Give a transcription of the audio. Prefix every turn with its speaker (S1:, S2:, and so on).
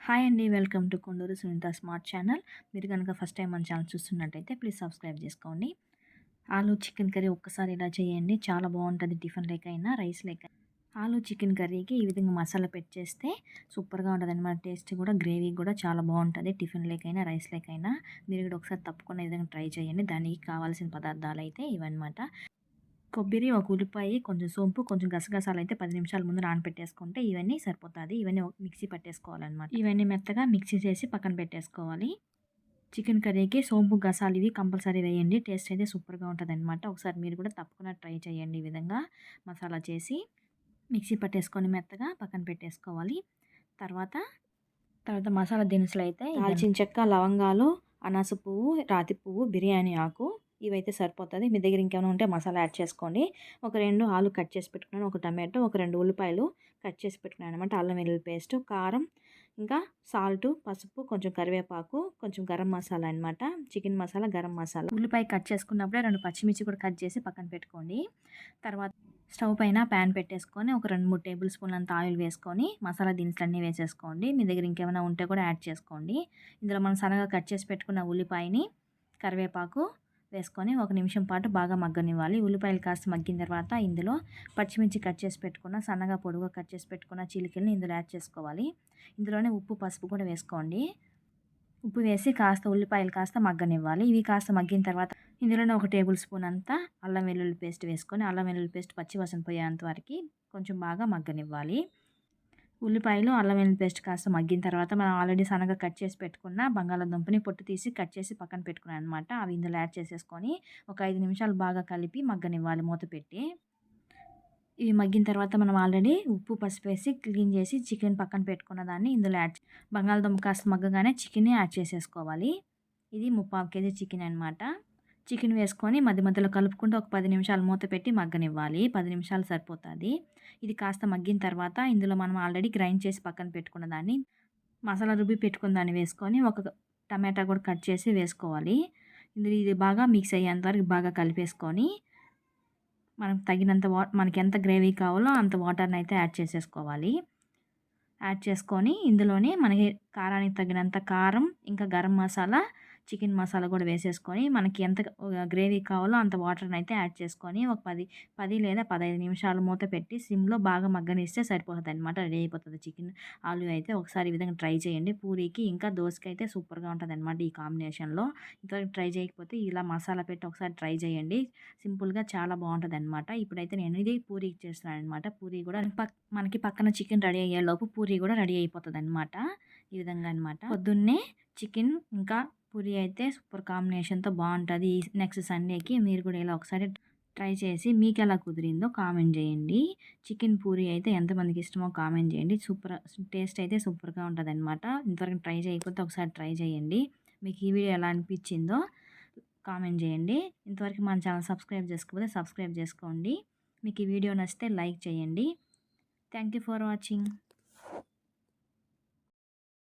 S1: Hi అండి. Welcome to Konduru Sunitha smart channel. మీరు కనుక ఫస్ట్ టైం మన ఛానల్ చూస్తున్నట్టయితే ప్లీజ్ సబ్స్క్రైబ్ చేసుకోండి. ఆలు చికెన్ కర్రీ ఒక్కసారి ఇలా చేయండి. చాలా బాగుంటుంది. టిఫిన్ లేకైనా రైస్ లేక ఆలు చికెన్ కర్రీకి ఈ విధంగా మసాలా పెట్టి చేస్తే సూపర్గా ఉంటుంది అనమాట టేస్ట్ కూడా గ్రేవీ కూడా చాలా బాగుంటుంది. టిఫిన్ లేకైనా రైస్ లేకైనా మీరు కూడా ఒకసారి తప్పకుండా విధంగా ట్రై చేయండి. దానికి కావాల్సిన పదార్థాలు అయితే ఇవన్నమాట. కొబ్బరి ఒక ఉల్లిపాయ కొంచెం సోంపు కొంచెం గసగసాలు అయితే పది నిమిషాల ముందు నానపెట్టేసుకుంటే ఇవన్నీ సరిపోతుంది. ఇవన్నీ మిక్సీ పట్టేసుకోవాలన్నమాట. ఇవన్నీ మెత్తగా మిక్సీ చేసి పక్కన పెట్టేసుకోవాలి. చికెన్ కర్రీకి సోంపు గసాలు ఇవి కంపల్సరీ వేయండి. టేస్ట్ అయితే సూపర్గా ఉంటుంది అనమాట ఒకసారి మీరు కూడా తప్పకుండా ట్రై చేయండి ఈ విధంగా మసాలా చేసి మిక్సీ పట్టేసుకొని మెత్తగా పక్కన పెట్టేసుకోవాలి. తర్వాత తర్వాత మసాలా దినుసులు అయితే దాల్చిన చెక్క లవంగాలు అనాస పువ్వు రాతి పువ్వు బిర్యానీ ఆకు ఇవైతే సరిపోతుంది. మీ దగ్గర ఇంకేమైనా ఉంటే మసాలా యాడ్ చేసుకోండి. ఒక రెండు ఆలు కట్ చేసి పెట్టుకున్నాను. ఒక టమాటో ఒక రెండు ఉల్లిపాయలు కట్ చేసి పెట్టుకున్నాను అనమాట అల్లం వెల్లుల్లి పేస్ట్ కారం ఇంకా సాల్ట్ పసుపు కొంచెం కరివేపాకు కొంచెం గరం మసాలా అనమాట చికెన్ మసాలా గరం మసాలా. ఉల్లిపాయ కట్ చేసుకున్నప్పుడే రెండు పచ్చిమిర్చి కూడా కట్ చేసి పక్కన పెట్టుకోండి. తర్వాత స్టవ్ పైన ప్యాన్ పెట్టేసుకొని ఒక రెండు మూడు టేబుల్ స్పూన్ అంత ఆయిల్ వేసుకొని మసాలా దినుసులు అన్నీ వేసేసుకోండి. మీ దగ్గర ఇంకేమైనా ఉంటే కూడా యాడ్ చేసుకోండి. ఇందులో మనం సన్నగా కట్ చేసి పెట్టుకున్న ఉల్లిపాయని కరివేపాకు వేసుకొని ఒక నిమిషం పాటు బాగా మగ్గనివ్వాలి. ఉల్లిపాయలు కాస్త మగ్గిన తర్వాత ఇందులో పచ్చిమిర్చి కట్ చేసి పెట్టుకున్న సన్నగా పొడుగుగా కట్ చేసి పెట్టుకున్న చిలికల్ని ఇందులో యాడ్ చేసుకోవాలి. ఇందులోనే ఉప్పు పసుపు కూడా వేసుకోండి. ఉప్పు వేసి కాస్త ఉల్లిపాయలు కాస్త మగ్గనివ్వాలి. ఇవి కాస్త మగ్గిన తర్వాత ఇందులోనే ఒక టేబుల్ స్పూన్ అంతా అల్లం వెల్లుల్లి పేస్ట్ వేసుకొని అల్లం వెల్లుల్లి పేస్ట్ పచ్చి వసన పోయేంత వరకు కొంచెం బాగా మగ్గనివ్వాలి. ఉల్లిపాయలు అల్లం వెల్లుల్లి పేస్ట్ కాస్త మగ్గిన తర్వాత మనం ఆల్రెడీ సన్నగా కట్ చేసి పెట్టుకున్న బంగాళాదుంపని పొట్టు తీసి కట్ చేసి పక్కన పెట్టుకున్నాను అనమాట అవి ఇందులో యాడ్ చేసేసుకొని ఒక ఐదు నిమిషాలు బాగా కలిపి మగ్గనివ్వాలి మూత పెట్టి. ఇవి మగ్గిన తర్వాత మనం ఆల్రెడీ ఉప్పు పసుపు వేసి క్లీన్ చేసి చికెన్ పక్కన పెట్టుకున్న దాన్ని ఇందులో యాడ్ బంగాళదుంప కాస్త మగ్గగానే చికెన్ని యాడ్ చేసేసుకోవాలి. ఇది ముప్పావు కేజీ చికెన్ అనమాట చికెన్ వేసుకొని మధ్య మధ్యలో కలుపుకుంటూ ఒక పది నిమిషాలు మూత పెట్టి మగ్గనివ్వాలి. పది నిమిషాలు సరిపోతుంది. ఇది కాస్త మగ్గిన తర్వాత ఇందులో మనం ఆల్రెడీ గ్రైండ్ చేసి పక్కన పెట్టుకున్న దాన్ని మసాలా రుబ్బి పెట్టుకున్న దాన్ని వేసుకొని ఒక టమాటా కూడా కట్ చేసి వేసుకోవాలి. ఇందులో ఇది బాగా మిక్స్ అయ్యేంత వరకు బాగా కలిపేసుకొని మనకు తగినంత వా మనకి ఎంత గ్రేవీ కావాలో అంత వాటర్ని అయితే యాడ్ చేసేసుకోవాలి. యాడ్ చేసుకొని ఇందులోనే మనకి కారానికి తగినంత కారం ఇంకా గరం మసాలా చికెన్ మసాలా కూడా వేసేసుకొని మనకి ఎంత గ్రేవీ కావాలో అంత వాటర్ని అయితే యాడ్ చేసుకొని ఒక పది పది లేదా పదహైదు నిమిషాలు మూత పెట్టి సిమ్లో బాగా మగ్గనిస్తే సరిపోతుంది అనమాట రెడీ అయిపోతుంది చికెన్. ఆలు అయితే ఒకసారి ఈ విధంగా ట్రై చేయండి. పూరీకి ఇంకా దోశకి అయితే సూపర్గా ఉంటుంది అనమాట ఈ కాంబినేషన్లో. ఇంతవరకు ట్రై చేయకపోతే ఇలా మసాలా పెట్టి ఒకసారి ట్రై చేయండి. సింపుల్గా చాలా బాగుంటుంది అనమాట ఇప్పుడైతే నేను ఇది పూరీకి చేస్తున్నాను అనమాట పూరీ కూడా మనకి పక్కన చికెన్ రెడీ అయ్యేలోపు పూరీ కూడా రెడీ అయిపోతుంది అనమాట ఈ విధంగా అనమాట పొద్దున్నే చికెన్ ఇంకా పూరి అయితే సూపర్ కాంబినేషన్తో బాగుంటుంది నెక్స్ట్ సండేకి మీరు కూడా ఇలా ఒకసారి ట్రై చేసి మీకు ఎలా కుదిరిందో కామెంట్ చేయండి. చికెన్ పూరి అయితే ఎంతమందికి ఇష్టమో కామెంట్ చేయండి. సూపర్ టేస్ట్ అయితే సూపర్గా ఉంటుంది అనమాట ఇంతవరకు ట్రై చేయకపోతే ఒకసారి ట్రై చేయండి. మీకు ఈ వీడియో ఎలా అనిపించిందో కామెంట్ చేయండి. ఇంతవరకు మన ఛానల్ సబ్స్క్రైబ్ చేసుకోకపోతే సబ్స్క్రైబ్ చేసుకోండి. మీకు ఈ వీడియో నచ్చితే లైక్ చేయండి. Thank you for watching.